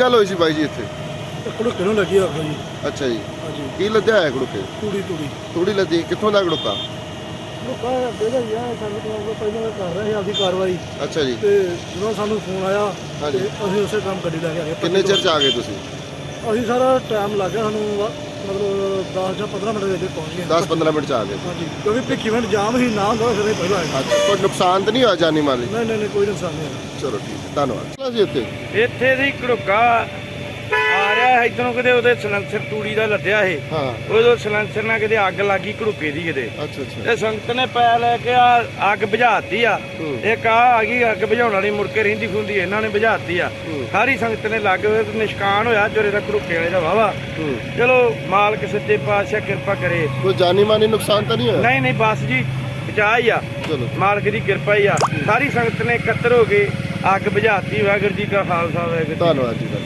ਗੱਲ ਹੋਈ ਸੀ ਬਾਈ ਜੀ ਇੱਥੇ? ਕੁੜਕੇ ਨੂੰ ਲੱਗੀ ਅੱਗ ਜੀ। ਅੱਛਾ ਜੀ। ਹਾਂਜੀ। ਕੀ ਲੱਦਿਆ ਹੋਇਆ ਗੜੁੱਕੇ ਤੂੜੀ ਤੂੜੀ। ਥੋੜੀ ਲੱਦੀ। ਕਿੱਥੋਂ ਦਾ ਗੜੁੱਕਾ ਲੋਕਾਂ ਦੇ ਦਾ ਯਾ ਸਾਨੂੰ ਤੋਂ ਪਹਿਲਾਂ ਕਰ ਰਹੇ ਆਪਦੀ ਕਾਰਵਾਈ। ਅੱਛਾ ਜੀ। ਤੇ ਜਦੋਂ ਸਾਨੂੰ ਫੋਨ ਆਇਆ ਹਾਂਜੀ। ਤੇ ਅਸੀਂ ਉਸੇ ਕੰਮ ਗੱਡੀ ਲੈ ਕੇ ਆ। ਗਏ ਕਿੰਨੇ ਚਿਰ ਚ ਆ ਗਏ ਤੁਸੀਂ? ਅਸੀਂ ਸਾਰਾ ਟਾਈਮ ਲੱਗ ਗਿਆ ਸਾਨੂੰ ਮਤਲਬ 10 ਜਾਂ 15 ਮਿੰਟ ਦੇ ਵਿੱਚ ਪਹੁੰਚ ਗਏ। 10-15 ਮਿੰਟ ਚ ਆ ਗਏ। ਹਾਂਜੀ ਕਿਉਂਕਿ ਭਿੱਖੀਵਿੰਡ ਜਾਮ ਹੀ ਨਾ ਹੁੰਦਾ ਫਿਰ ਅਸੀਂ ਪਹਿਲਾਂ ਆਏ ਅੱਛਾ ਕੋਈ ਨੁਕਸਾਨ ਤਾਂ ਨਹੀਂ ਹੋਇਆ ਜਾਨੀ ਮਾਲੀ? ਨਹੀਂ ਨਹੀਂ ਨਹੀਂ ਕੋਈ ਨੁਕਸਾਨ ਨਹੀਂ ਹੋਇਆ। ਚਲੋ ਠੀਕ ਹੈ ਧੰਨਵਾਦ। ਚਲੋ ਜੀ ਉੱਤੇ ਇੱਥੇ ਦੀ ਘੜੁੱਕਾ ਆ ਰਿਹਾ ਹੈ ਇਧਰੋਂ ਕਿਤੇ ਉਹਦੇ ਸਲੈਂਸਰ ਤੂੜੀ ਦਾ ਲੱਦਿਆ ਇਹ ਹਾਂ। ਉਹਦੇ ਸਲੈਂਸਰ ਨਾਲ ਕਿਤੇ ਅੱਗ ਲੱਗੀ ਘੜੁੱਕੇ ਦੀ ਕਿਤੇ। ਅੱਛਾ ਅੱਛਾ। ਤੇ ਸੰਗਤ ਨੇ ਪੈ ਲੈ ਕੇ ਆ ਅੱਗ ਬੁਝਾਤੀ ਆ। ਇੱਕ ਆ ਆ ਗਈ ਅੱਗ ਬੁਝਾਉਣ ਵਾਲੀ ਮੁੜ ਕੇ ਰਹਿੰਦੀ ਖੁੰਦੀ ਇਹਨਾਂ ਨੇ ਬੁਝਾਤੀ ਆ। ਸਾਰੀ ਸੰਗਤ ਨੇ ਲੱਗ ਹੋਏ ਤੇ ਨਿਸ਼ਕਾਨ ਹੋਇਆ ਜੋਰੇ ਦਾ ਘੜੁੱਕੇ ਵਾਲੇ ਦਾ ਵਾਵਾ ਚਲੋ ਮਾਲਕ ਸੱਚੇ ਪਾਤਸ਼ਾਹ ਕਿਰਪਾ ਕਰੇ। ਕੋਈ ਜਾਨੀ ਮਾਨੀ ਨੁਕਸਾਨ ਤਾਂ ਨਹੀਂ ਹੋਇਆ? ਨਹੀਂ ਨਹੀਂ ਬਸ ਜੀ ਬਚਾ ਹੀ ਆ। ਚਲੋ। ਮਾਲਕ ਦੀ ਕਿਰਪਾ ਹੀ ਆ। ਸਾਰੀ ਸੰਗਤ ਨੇ ਇਕੱਤਰ ਹੋ ਕੇ ਅੱਗ ਬੁਝਾਤੀ ਵਾਹਿਗੁਰੂ ਜੀ ਕਾ ਖਾਲਸਾ ਵਾਹਿਗੁਰੂ। ਧੰਨਵਾਦ ਜੀ